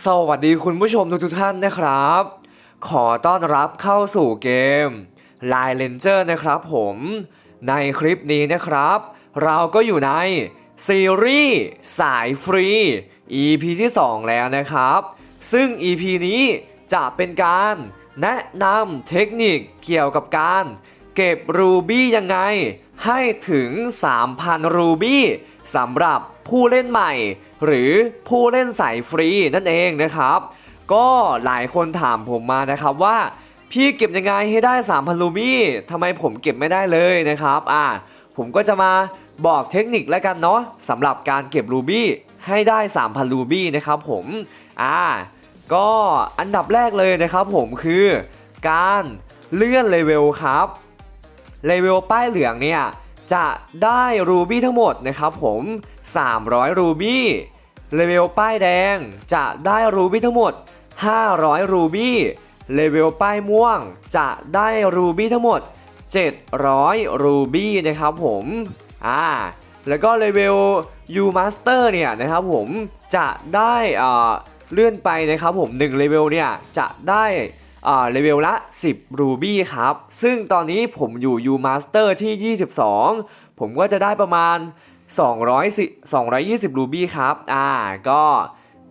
สวัสดีคุณผู้ชมทุกๆท่านนะครับ ขอต้อนรับเข้าสู่เกม Line Ranger นะครับผมในคลิปนี้นะครับ เราก็อยู่ในซีรีส์สายฟรี EP ที่ 2 แล้วนะครับ ซึ่ง EP นี้จะเป็นการแนะนำเทคนิคเกี่ยวกับการ เก็บรูบี้ยังไง ให้ถึง 3,000 รูบี้ สำหรับผู้เล่นใหม่ หรือผู้เล่นสายฟรีนั่นเองนะครับ ก็หลายคนถามผมมานะครับว่า พี่เก็บยังไงให้ได้ 3,000รูบี้ทำไมผมเก็บไม่ได้เลยนะครับอ่าผมก็จะมาบอกเทคนิคแล้วกันเนาะสำหรับการเก็บรูบี้ให้ได้ 3,000รูบี้นะครับผมอ่าก็อันดับแรกเลยนะครับผมคือการเลื่อนเลเวลครับเลเวลป้ายเหลืองเนี่ย จะได้รูบี้ทั้งหมดนะครับผม 300 รูบี้เลเวลป้ายแดง จะได้รูบี้ทั้งหมด 500 รูบี้เลเวลป้ายม่วง จะได้รูบี้ทั้งหมด 700 รูบี้นะครับผมอ่าแล้วก็เลเวล U Master เนี่ยนะครับผมจะได้อ่าเลื่อนไปนะครับผม1เลเวลเนี่ยจะได้ เลเวลละ 10 รูบี้ครับ ซึ่งตอนนี้ผมอยู่ U Master ที่ 22 ผมก็จะได้ประมาณ 200 220 รูบี้ครับ อ่า ก็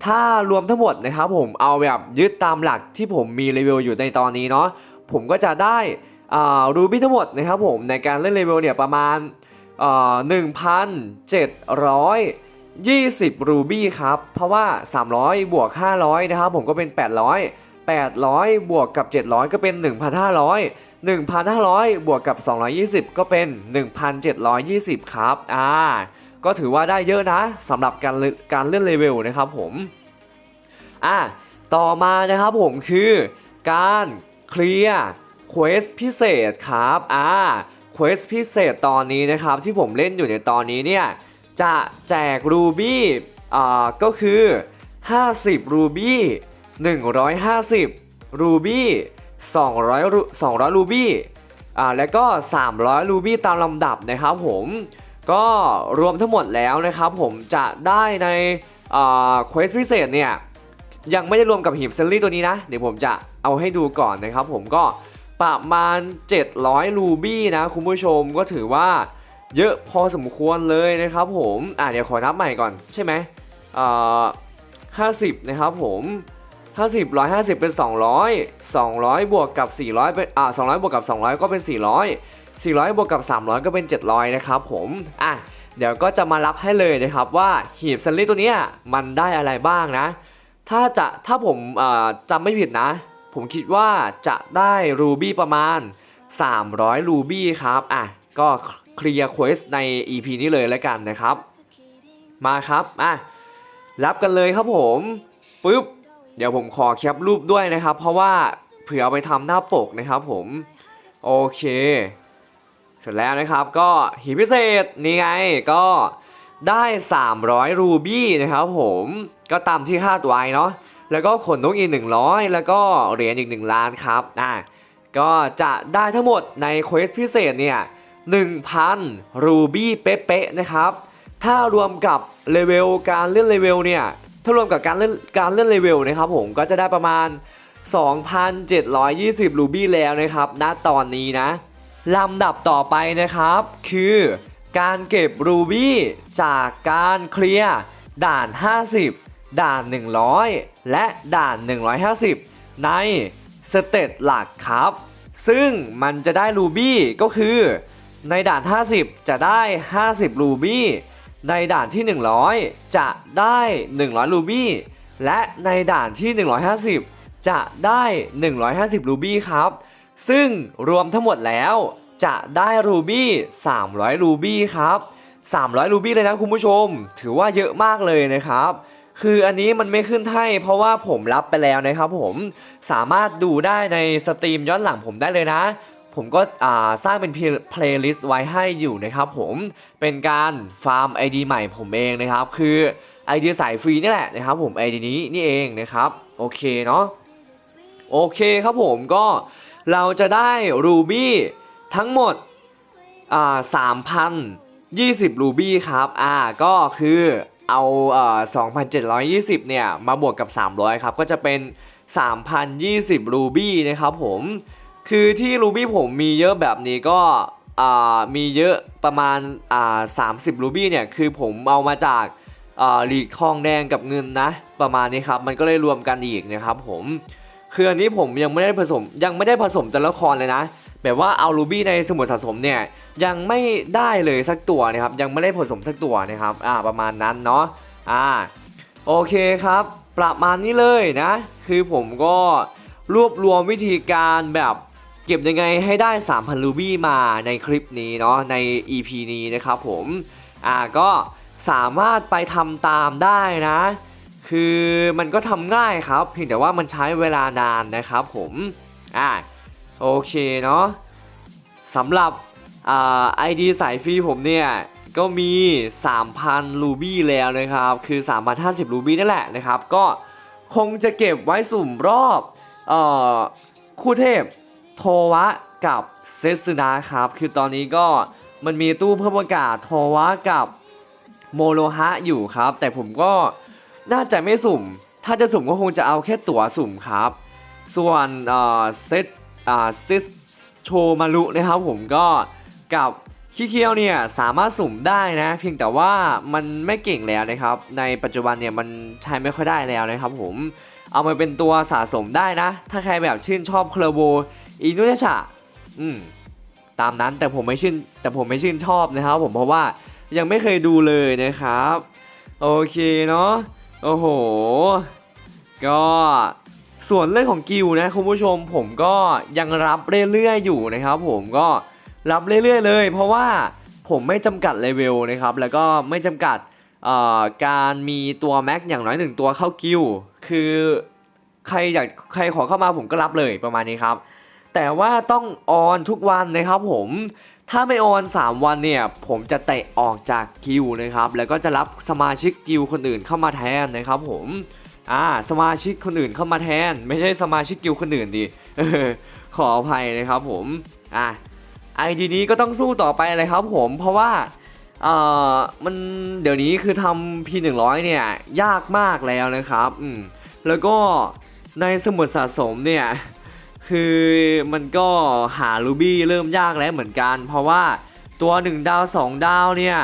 ถ้ารวมทั้งหมดนะครับผมเอาแบบยึดตามหลักที่ผมมีเลเวลอยู่ในตอนนี้เนาะ ผมก็จะได้อ่ารูบี้ทั้งหมดนะครับผมในการเล่นเลเวลเนี่ยประมาณอ่า1,720รูบี้ครับ เพราะว่า 300 บวก 500 นะครับผมก็เป็น 800 800 บวกกับ 700 ก็เป็น 1,500 1,500 บวกกับ 220 ก็เป็น 1,720 ครับ อ่า ก็ถือว่าได้เยอะนะสำหรับการเล่นการเลื่อนเลเวลนะครับผม อะต่อมานะครับผมคือการเคลียร์เควสพิเศษครับ อ่า เควสพิเศษตอนนี้นะครับที่ผมเล่นอยู่ในตอนนี้เนี่ย จะแจกรูบี้ อ่า ก็คือ 50 รูบี้ 150 รูบี้ 200 รู200 รูบี้ อ่า แล้วก็ 300 รูบี้ตามลำดับนะครับผม ก็รวมทั้งหมดแล้วนะครับผมจะได้ในอ่าเควสพิเศษเนี่ย ยังไม่ได้รวมกับหีบเซลลี่ตัวนี้นะ เดี๋ยวผมจะเอาให้ดูก่อนนะครับผมก็ประมาณ 700 รูบี้นะคุณผู้ชมก็ถือว่าเยอะพอสมควรเลยนะครับผม อะเดี๋ยวขอนับใหม่ก่อนใช่ไหมอ่า50นะครับผม 50 150 เป็น 200 200 บวกกับ 400 เป็น อ่า 200 บวกกับ 200 ก็เป็น 400 400 บวกกับ 300 ก็เป็น 700 นะครับผม อะ เดี๋ยวก็จะมารับให้เลยนะครับว่าหีบเซลลี่ตัวเนี้ยมันได้อะไรบ้างนะ ถ้าจะถ้าผมอ่อจำไม่ผิดนะ ผมคิดว่าจะได้รูบี้ประมาณ 300 รูบี้ครับ อะ ก็เคลียร์เควสใน EP นี้เลยแล้วกันนะครับ มาครับ อะ รับกันเลยครับผมปุ๊บ ดี๋ยวผมขอแคปรูปด้วยนะครับ เพราะว่าเผื่อเอาไปทำหน้าปกนะครับผม โอเค เสร็จแล้วนะครับก็หีพิเศษนี่ไงก็ได้ 300 รูบี้นะครับผมก็ตามที่คาดไว้เนาะแล้วก็ขนนกอีก 100 แล้วก็เหรียญอีก 1 ล้านครับอะก็จะได้ทั้งหมดในเควสพิเศษเนี่ย 1,000 รูบี้เป๊ะๆนะครับ ถ้ารวมกับเลเวลการเลื่อนเลเวลเนี่ย ถ้ารวมกับการเลื่อนการเลื่อนเลเวลนะครับผมก็จะได้ประมาณ 2,720 รูบี้แล้วนะครับณตอนนี้นะลำดับต่อไปนะครับ คือการเก็บรูบี้จากการเคลียร์ด่าน 50 ด่าน 100 และด่าน 150 ในสเตตหลักครับ ซึ่งมันจะได้รูบี้ก็คือในด่าน 50 จะได้ 50 รูบี้ ในด่านที่ 100 จะได้ 100 รูบี้ และในด่านที่ 150 จะได้ 150 รูบี้ครับ ซึ่งรวมทั้งหมดแล้วจะได้รูบี้ 300 รูบี้ครับ 300 รูบี้เลยนะคุณผู้ชม ถือว่าเยอะมากเลยนะครับ คืออันนี้มันไม่ขึ้นให้เพราะว่าผมรับไปแล้วนะครับผม สามารถดูได้ในสตรีมย้อนหลังผมได้เลยนะ ผมก็สร้างเป็นเพลย์ลิสต์ไว้ให้อยู่นะครับผมเป็นการฟาร์ม ID ใหม่ผมเองนะครับ คือ ID สายฟรีนี่แหละนะครับผม ID นี้นี่เองนะครับ โอเคเนาะโอเคครับผมก็เราจะได้รูบี้ทั้งหมดอ่า3,020รูบี้ครับอ่าก็คือเอาอ่อ2,720เนี่ยมาบวกกับ300ครับก็จะเป็น3,020รูบี้นะครับผม คือที่รูบี้ผมมีเยอะแบบนี้ก็มีเยอะประมาณอ่า30รูบี้เนี่ยคือผมเอามาจากหลีกทองแดงกับเงินนะ ประมาณนี้ครับ มันก็เลยรวมกันอีกนะครับผมคืออันนี้ผมยังไม่ได้ผสมยังไม่ได้ผสมตัวละครเลยนะ แบบว่าเอารูบี้ในสมุดสะสมเนี่ยยังไม่ได้เลยสักตัวนะครับยังไม่ได้ผสมสักตัวนะครับอ่าประมาณนั้นเนาะอ่าโอเคครับ ประมาณนี้เลยนะ คือผมก็รวบรวมวิธีการแบบ เก็บยังไงให้ได้ 3,000 รูบี้มาในคลิปนี้เนาะใน EP นี้นะครับผมอ่าก็สามารถไปทำตามได้นะ คือมันก็ทำง่ายครับ เพียงแต่ว่ามันใช้เวลานานนะครับผมอ่าโอเคเนาะสำหรับอ่า ID สายฟรีผมเนี่ยก็มี 3,000 รูบี้แล้วนะครับ คือ 3,050 รูบี้นั่นแหละนะครับ ก็คงจะเก็บไว้สุ่มรอบเอ่อคู่เทพ โทวะกับเซซึนะครับ คือตอนนี้ก็มันมีตู้เพิ่มอากาศโทวะกับโมโลฮะอยู่ครับ แต่ผมก็น่าจะไม่สุ่ม ถ้าจะสุ่มก็คงจะเอาแค่ตั๋วสุ่มครับ ส่วนเออเซตเซตโชมารุนะครับผมก็กับขี้เคียวเนี่ยสามารถสุ่มได้นะ เพียงแต่ว่ามันไม่เก่งแล้วนะครับ ในปัจจุบันเนี่ยมันใช้ไม่ค่อยได้แล้วนะครับผมเอามาเป็นตัวสะสมได้นะ ถ้าใครแบบชื่นชอบเคลโบ อินุยชะอืมตามนั้นแต่ผมไม่ชื่นแต่ผมไม่ชื่นชอบนะครับ ผมเพราะว่ายังไม่เคยดูเลยนะครับ โอเคเนาะโอ้โห ก็ส่วนเรื่องของกิลนะคุณผู้ชมผมก็ยังรับเรื่อยๆอยู่นะครับ ผมก็รับเรื่อยๆเลย เพราะว่าผมไม่จำกัดเลเวลนะครับ แล้วก็ไม่จำกัดเอ่อการมีตัวแม็กอย่างน้อยหนึ่งตัวเข้ากิลคือใครอยากใครขอเข้ามาผมก็รับเลยประมาณนี้ครับ แต่ว่าต้องออนทุกวันนะครับผมถ้าไม่ออน 3 วันเนี่ย ผมจะเตะออกจากกิลด์นะครับ แล้วก็จะรับสมาชิกกิลด์คนอื่นเข้ามาแทนนะครับผมอ่าสมาชิกคนอื่นเข้ามาแทน ไม่ใช่สมาชิกกิลด์คนอื่นดิขออภัยนะครับผมอ่าไอดีนี้ก็ต้องสู้ต่อไปเลยครับผมเพราะว่าเอ่อมันเดี๋ยวนี้คือทำ P100 เนี่ย ยากมากแล้วนะครับอืมแล้วก็ในสมุดสะสมเนี่ย คือมันก็หารูบี้เริ่มยากแล้วเหมือนกัน เพราะว่าตัว 1 ดาว 2 ดาวเนี่ย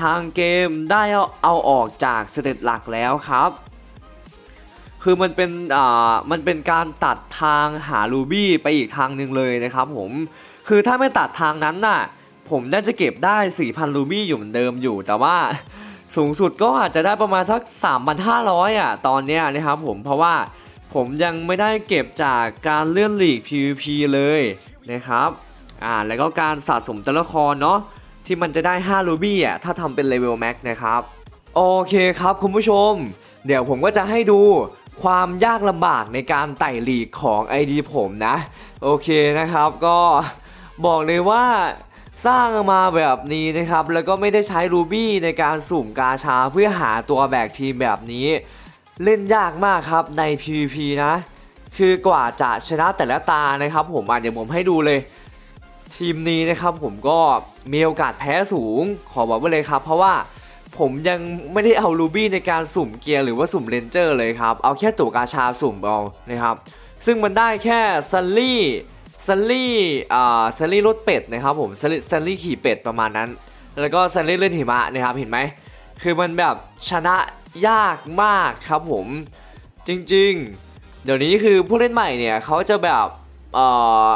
ทางเกมได้เอาเอาออกจากสเตตหลักแล้วครับ คือมันเป็นอ่ามันเป็นการตัดทางหารูบี้ไปอีกทางหนึ่งเลยนะครับผมคือถ้าไม่ตัดทางนั้นน่ะ ผมน่าจะเก็บได้ 4,000รูบี้อยู่เหมือนเดิมอยู่ แต่ว่าสูงสุดก็อาจจะได้ประมาณสัก 3,500 อะ ตอนเนี้ยนะครับผมเพราะว่า ผมยังไม่ได้เก็บจากการเลื่อนหลีก PVP เลยนะครับอ่าแล้วก็การสะสมตัวละครเนาะที่มันจะได้5รูบี้อะถ้าทำเป็นเลเวลแม็กนะครับโอเคครับคุณผู้ชม เดี๋ยวผมก็จะให้ดูความยากลำบากในการไต่หลีกของ ID ผมนะ โอเคนะครับก็บอกเลยว่าสร้างมาแบบนี้นะครับ แล้วก็ไม่ได้ใช้รูบี้ในการสุ่มกาชาเพื่อหาตัวแบกทีมแบบนี้ เล่นยากมากครับใน PVP นะ คือกว่าจะชนะแต่ละตานะครับ ผมอะเดี๋ยวผมให้ดูเลยทีมนี้นะครับผมก็มีโอกาสแพ้สูงขอบอกไว้เลยครับ เพราะว่าผมยังไม่ได้เอารูบี้ในการสุ่มเกียร์หรือว่าสุ่มเลนเจอร์เลยครับเอาแค่ตัวกาชาสุ่มเอานะครับ ซึ่งมันได้แค่ซันลี่ซันลี่อ่าซันลี่รถเป็ดนะครับผมซันลี่ซันลี่ขี่เป็ดประมาณนั้น แล้วก็ซันลี่เล่นหิมะนะครับเห็นไหมคือมันแบบชนะ ยากมากครับผมจริงๆ เดี๋ยวนี้คือผู้เล่นใหม่เนี่ยเขาจะแบบเอ่อ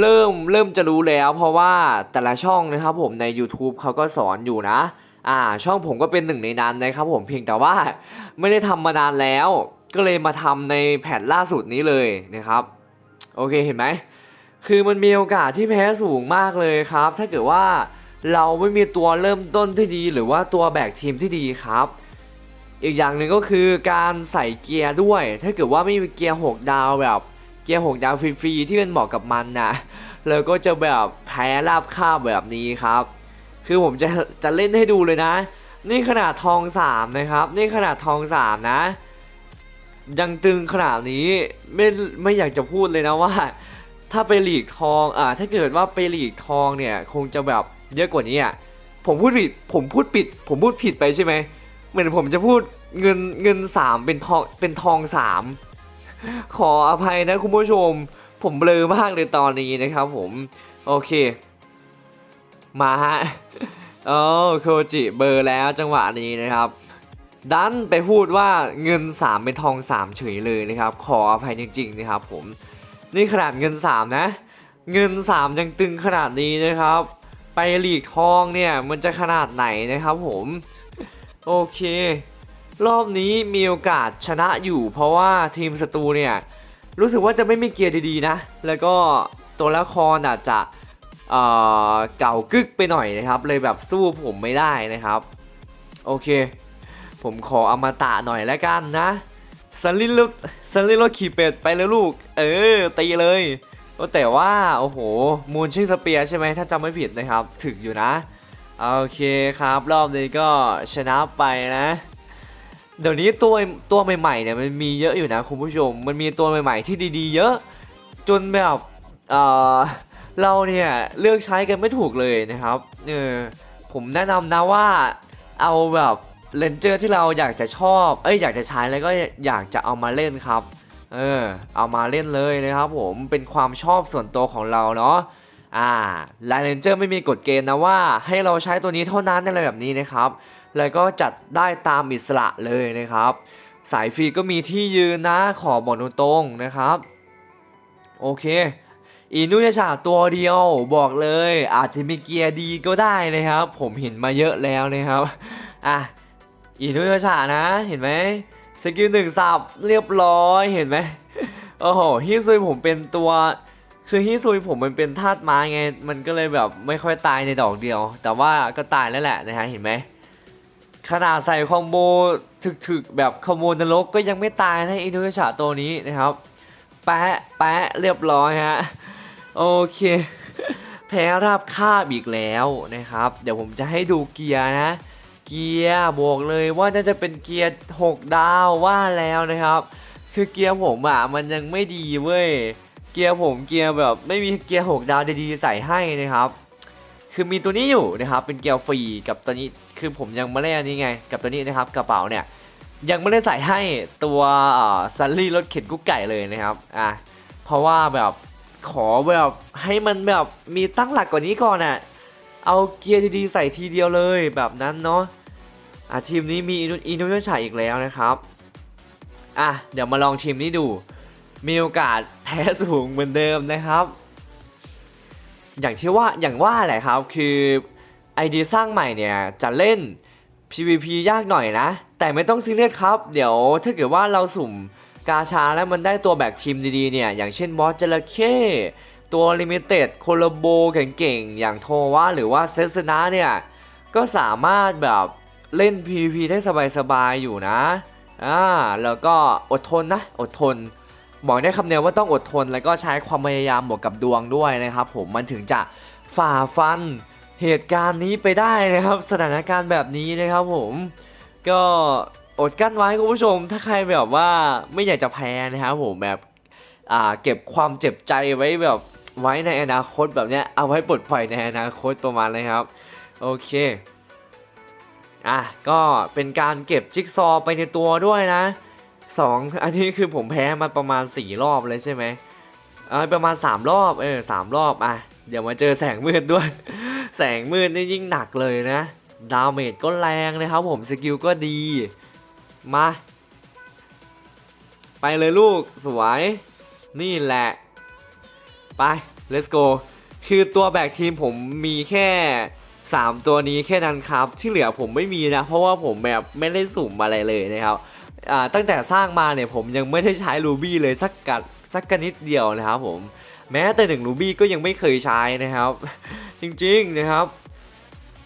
เริ่มเริ่มจะรู้แล้ว เพราะว่าแต่ละช่องนะครับผมใน YouTube เขาก็สอนอยู่นะอ่าช่องผมก็เป็นหนึ่งในนั้นนะครับผมเพียงแต่ว่าไม่ได้ทำมานานแล้ว ก็เลยมาทำในแผ่นล่าสุดนี้เลยนะครับ โอเคเห็นไหมคือมันมีโอกาสที่แพ้สูงมากเลยครับ ถ้าเกิดว่าเราไม่มีตัวเริ่มต้นที่ดี หรือว่าตัวแบกทีมที่ดีครับ อีกอย่างหนึ่งก็คือการใส่เกียร์ด้วย ถ้าเกิดว่าไม่มีเกียร์ 6 ดาวแบบเกียร์ 6 ดาวฟรีๆที่มันเหมาะกับมันนะแล้วก็จะแบบแพ้ราบคาบแบบนี้ครับ คือผมจะจะเล่นให้ดูเลยนะ นี่ขนาดทอง 3 นะครับ นี่ขนาดทอง 3 นะ ยังตึงขนาดนี้ไม่ไม่อยากจะพูดเลยนะว่า ถ้าไปหลีกทองอ่าถ้าเกิดว่าไปหลีกทองเนี่ยคงจะแบบเยอะกว่านี้อะผมพูดผิดผมพูดผิด ผมพูดผิดไปใช่ไหม เหมือนผมจะพูดเงินเงินสามเป็นทองเป็นทองสามขออภัยนะคุณผู้ชม ผมเบลอมากเลยตอนนี้นะครับผมโอเค มาฮะโอ้โคจิเบอร์แล้วจังหวะนี้นะครับ ดันไปพูดว่าเงิน 3 เป็นทอง 3 เฉยเลยนะครับ ขออภัยจริง ๆ นะครับ ผมนี่ขนาดเงิน 3 นะ เงิน 3 ยังตึงขนาดนี้นะครับ ไปหลีกทองเนี่ยมันจะขนาดไหนนะครับผม โอเค รอบนี้มีโอกาสชนะอยู่ เพราะว่าทีมศัตรูเนี่ยรู้สึกว่าจะไม่มีเกียร์ดีๆนะ แล้วก็ตัวละครอาจจะเอ่อเก่ากึกไปหน่อยนะครับ เลยแบบสู้ผมไม่ได้นะครับ โอเค ผมขออมตะหน่อยแล้วกันนะซันลิลซันลิลขี่เป็ดไปเลยลูก เออตีเลยแต่ว่า โอ้โห มูนชิงสเปียใช่ไหมถ้าจำไม่ผิดนะครับ ถึกอยู่นะ โอเคครับรอบนี้ก็ชนะไปนะ เดี๋ยวนี้ตัวตัวใหม่ๆเนี่ยมันมีเยอะอยู่นะคุณผู้ชม มันมีตัวใหม่ๆที่ดีๆ เยอะ จนแบบเออเราเนี่ยเลือกใช้กันไม่ถูกเลยนะครับเออผมแนะนำนะว่าเอาแบบเลนเจอร์ที่เราอยากจะชอบ เอ้ยอยากจะใช้แล้วก็อยากจะเอามาเล่นครับ เออเอามาเล่นเลยนะครับผมเป็นความชอบส่วนตัวของเราเนาะ อ่าไลน์เลนเจอร์ไม่มีกฎเกณฑ์นะว่าให้เราใช้ตัวนี้เท่านั้นอะไรแบบนี้นะครับ แล้วก็จัดได้ตามอิสระเลยนะครับ สายฟรีก็มีที่ยืนนะขอบอกตรงๆนะครับ โอเคอีนุยชาตัวเดียวบอกเลยอาจจะมีเกียร์ดีก็ได้นะครับ ผมเห็นมาเยอะแล้วนะครับอะอีนุยชานะเห็นไหมสกิลหนึ่งสับเรียบร้อยเห็นไหมโอ้โหฮิซุยผมเป็นตัว คือฮิซุยผมมันเป็นธาตุไม้ไง มันก็เลยแบบไม่ค่อยตายในดอกเดียว แต่ว่าก็ตายแล้วแหละนะฮะเห็นไหมขนาดใส่คอมโบถึกๆ แบบคอมโบนรกก็ยังไม่ตายนะอินุยชาตัวนี้นะครับ แปะแปะเรียบร้อยฮะ โอเค แพ้ราบคาบอีกแล้วนะครับ เดี๋ยวผมจะให้ดูเกียร์นะ เกียร์บอกเลยว่าน่าจะเป็นเกียร์ 6 ดาวว่าแล้วนะครับ คือเกียร์ผมอะมันยังไม่ดีเว้ย กียร์ผมเกียร์แบบไม่มีเกียร์6ดาวดีๆใส่ให้นะครับ คือมีตัวนี้อยู่นะครับ เป็นเกียร์ฟรีกับตัวนี้คือผมยังไม่ได้อันนี้ไง กับตัวนี้นะครับกระเป๋าเนี่ยยังไม่ได้ใส่ให้ตัวซันลี่รถเข็นกุ๊กไก่เลยนะครับอะเพราะว่าแบบขอแบบให้มันแบบมีตั้งหลักกว่านี้ก่อนอะเอาเกียร์ดีๆใส่ทีเดียวเลยแบบนั้นเนาะอะทีมนี้มีอินโนเวชัยอีกแล้วนะครับอะเดี๋ยวมาลองทีมนี้ดู มีโอกาสแพ้สูงเหมือนเดิมนะครับ อย่างที่ว่าอย่างว่าแหละครับคือไอเดียสร้างใหม่เนี่ยจะเล่น PVP ยากหน่อยนะ แต่ไม่ต้องซีเรียสครับ เดี๋ยวถ้าเกิดว่าเราสุ่มกาชาแล้วมันได้ตัวแบกทีมดีๆเนี่ยอย่างเช่นบอสจระเข้ตัวลิมิเต็ดโคโลโบเก่งๆ อย่างโทวะหรือว่าเซสนะเนี่ยก็สามารถแบบเล่น PVP ได้สบายๆ อยู่นะอ่าแล้วก็อดทนนะ อดทน บอกได้คำเดียวว่าต้องอดทน แล้วก็ใช้ความพยายามบวกกับดวงด้วยนะครับ ผมมันถึงจะฝ่าฟันเหตุการณ์นี้ไปได้นะครับ สถานการณ์แบบนี้นะครับผมก็อดกั้นไว้คุณผู้ชม ถ้าใครแบบว่าไม่อยากจะแพ้นะครับผมแบบอ่าเก็บความเจ็บใจไว้แบบไว้ในอนาคตแบบเนี้ยเอาไว้ปลดปล่อยในอนาคตประมาณเลยครับ โอเคอะก็เป็นการเก็บจิ๊กซอว์ไปในตัวด้วยนะ สองอันนี้คือผมแพ้มาประมาณ4รอบเลยใช่ไหมเออประมาณ3รอบเออสามรอบอะเดี๋ยวมาเจอแสงมืดด้วย แสงมืดนี่ยิ่งหนักเลยนะ ดาเมจก็แรงนะครับผมสกิลก็ดี มา ไปเลยลูกสวย นี่แหละ ไป let's go คือตัวแบกทีมผมมีแค่ 3 ตัวนี้แค่นั้นครับ ที่เหลือผมไม่มีนะ เพราะว่าผมแบบไม่ได้สุ่มอะไรเลยนะครับ ตั้งแต่สร้างมาเนี่ยผมยังไม่ได้ใช้รูบี้เลยสักกัดสักกนิดเดียวนะครับผมแม้แต่หนึ่งรูบี้ก็ยังไม่เคยใช้นะครับ จริงๆนะครับ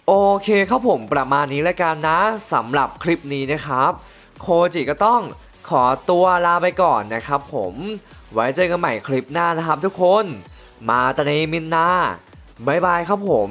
โอเคครับผมประมาณนี้แล้วกันนะสำหรับคลิปนี้นะครับ โคจิก็ต้องขอตัวลาไปก่อนนะครับผมไว้เจอกันใหม่คลิปหน้านะครับทุกคน มาตาเนมินนาบายบายครับผม